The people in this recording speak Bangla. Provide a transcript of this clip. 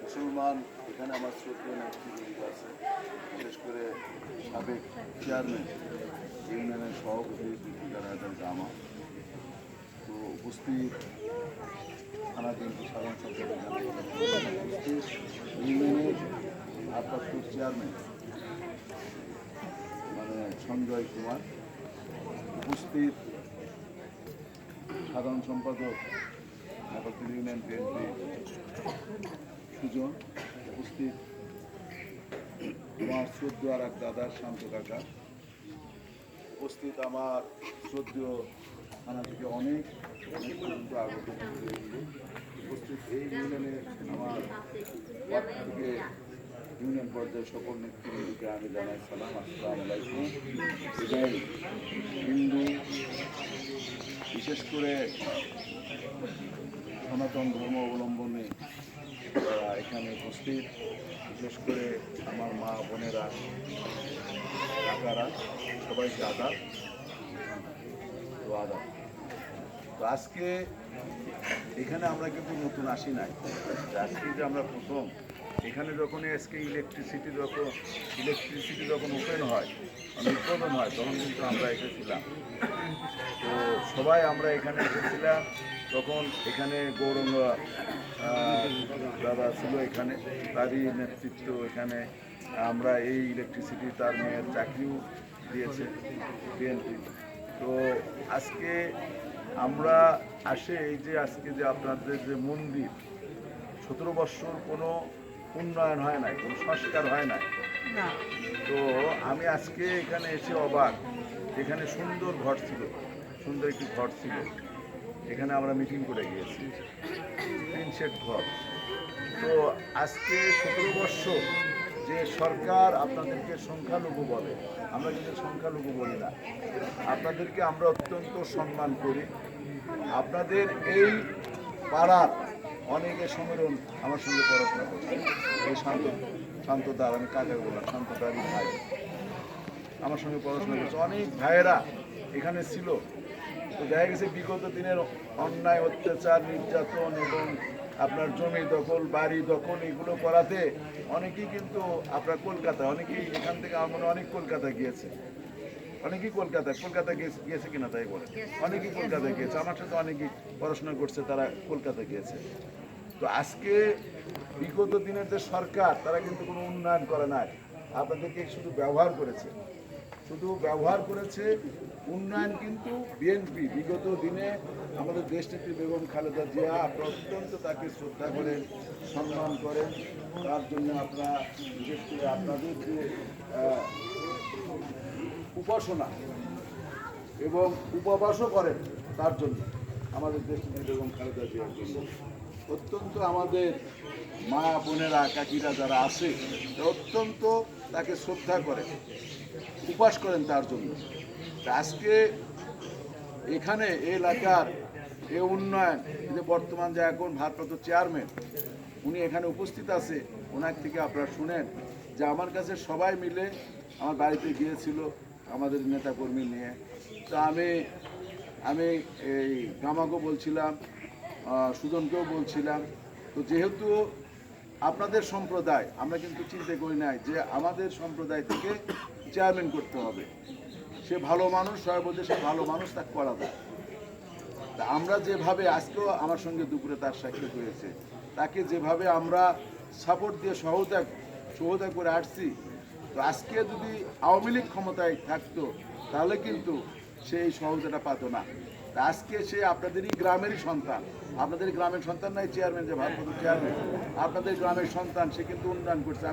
মুসলমান এখানে আমার শ্রদ্ধেয় আছে বিশেষ করে সাবেক চেয়ারম্যান ইউনিয়নের সভাপতি হায়দার জামা তো উপস্থিত থানা বিএনপি সাধারণ সম্পাদক উপস্থিত ভারপ্রাপ্ত চেয়ারম্যান মানে সঞ্জয় কুমার উপস্থিত সাধারণ সম্পাদক নেপালপুর ইউনিয়ন বিএনপি সুজন উপস্থিত। আমার শ্রদ্ধ আর এক দাদা শান্ত কাকা। উপস্থিত আমার শ্রদ্ধেয় থানা থেকে অনেক। অনেক পর্যন্ত আগত উপস্থিত এই ইউনিয়নের আমার থেকে ইউনিয়ন পর্যায়ে সকল নেতৃবৃন্দকে আমি জানাই সালাম, আসসালাম এবং হিন্দু, বিশেষ করে সনাতন ধর্ম অবলম্বনে এখানে উপস্থিত। বিশেষ করে আমার মা, বোনেরা, কাকারা, সবাইকে আদাব তো আদাব তো আজকে এখানে আমরা কিন্তু নতুন আসি নাই। আজকে যে আমরা প্রথম, এখানে যখন আজকে ইলেকট্রিসিটি যখন ইলেকট্রিসিটি যখন ওপেন হয় মানে উদ্বোধন হয়, তখন কিন্তু আমরা এসেছিলাম। তো সবাই আমরা এখানে এসেছিলাম। তখন এখানে গৌরঙ্গ দাদা ছিল এখানে তারই নেতৃত্ব এখানে। আমরা এই ইলেকট্রিসিটি তার মেয়ের চাকরিও দিয়েছে বিএনপি তো আজকে আমরা আসে এই যে আজকে যে আপনাদের যে মন্দির সতেরো বৎসর কোনো উন্নয়ন হয় নাই কোনো সংস্কার হয় নাই। তো আমি আজকে এখানে এসে অবাক এখানে সুন্দর ঘর ছিল সুন্দর একটি ঘর ছিল। এখানে আমরা মিটিং করে গিয়েছি। তিন ঘর তো আজকে সতেরো বৎসর যে সরকার আপনাদেরকে সংখ্যালঘু বলে, আমরা কিন্তু সংখ্যালঘু বলি না। আপনাদেরকে আমরা অত্যন্ত সম্মান করি। আপনাদের এই পাড়ার অনেকে সমীরণ আমার সঙ্গে পড়াশোনা করছে। এই শান্ত শান্তদার আমি কাকে বললাম? শান্তদারই ভাই। আমার সঙ্গে পড়াশোনা করছে। অনেক ভাইয়েরা এখানে ছিল। তো দেখা গেছে বিগত দিনের অন্যায় অত্যাচার নির্যাতন এবং আপনার জমি দখল বাড়ি দখল এগুলো করাতে অনেকেই কিন্তু আপনার কলকাতা অনেকেই এখান থেকে আমার মনে অনেক কলকাতা গিয়েছে। অনেকেই কলকাতায় কলকাতা গিয়েছে গিয়েছে কিনা তাই বলে? অনেকেই কলকাতা গিয়েছে। আমার সাথে অনেকেই পড়াশোনা করছে তারা কলকাতা গিয়েছে। তো আজকে বিগত দিনের যে সরকার তারা কিন্তু কোনো উন্নয়ন করে নাই। আপনাদেরকে শুধু ব্যবহার করেছে। শুধু ব্যবহার করেছে উন্নয়ন কিন্তু বিএনপি বিগত দিনে আমাদের দেশনেত্রী বেগম খালেদা জিয়া আপনারা অত্যন্ত তাকে শ্রদ্ধা করেন সম্মান করেন। তার জন্য আপনারা বিশেষ করে আপনাদের যে উপাসনা এবং উপবাসও করেন, তার জন্য আমাদের দেশনেত্রী বেগম খালেদা জিয়ার জন্য। অত্যন্ত আমাদের মা বোনেরা, কাকিরা যারা আছে অত্যন্ত তাকে শ্রদ্ধা করেন উপাস করেন তার জন্য। আজকে এখানে এলাকার এ উন্নয়ন যে বর্তমান যে এখন ভারপ্রাপ্ত চেয়ারম্যান, উনি এখানে উপস্থিত আছে, ওনার থেকে আপনারা শুনেন যে আমার কাছে সবাই মিলে আমার বাড়িতে গিয়েছিল আমাদের নেতাকর্মী নিয়ে। তো আমি আমি এই গামাকেও বলছিলাম সুজনকেও বলছিলাম। তো যেহেতু আপনাদের সম্প্রদায়, আমরা কিন্তু চিন্তা করি নাই যে আমাদের সম্প্রদায় থেকে চেয়ারম্যান করতে হবে। সে ভালো মানুষ সর্বদে সে ভালো মানুষ তাকে করা যায় তা আমরা যেভাবে আজকেও আমার সঙ্গে দুপুরে তার সাক্ষাৎ হয়েছে, তাকে যেভাবে আমরা সাপোর্ট দিয়ে সহযোগিতা সহযোগিতা করে আসছি, তো আজকে যদি আওয়ামী লীগ ক্ষমতায় থাকতো, তাহলে কিন্তু সে এই সহযোগিতা পাতো না। তা আজকে সে আপনাদেরই গ্রামেরই সন্তান। আপনাদের গ্রামের সন্তান নাই চেয়ারম্যান যে ভারপ্রাপ্ত চেয়ারম্যান, আপনাদের গ্রামের সন্তান, সে কিন্তু উন্নয়ন করছে।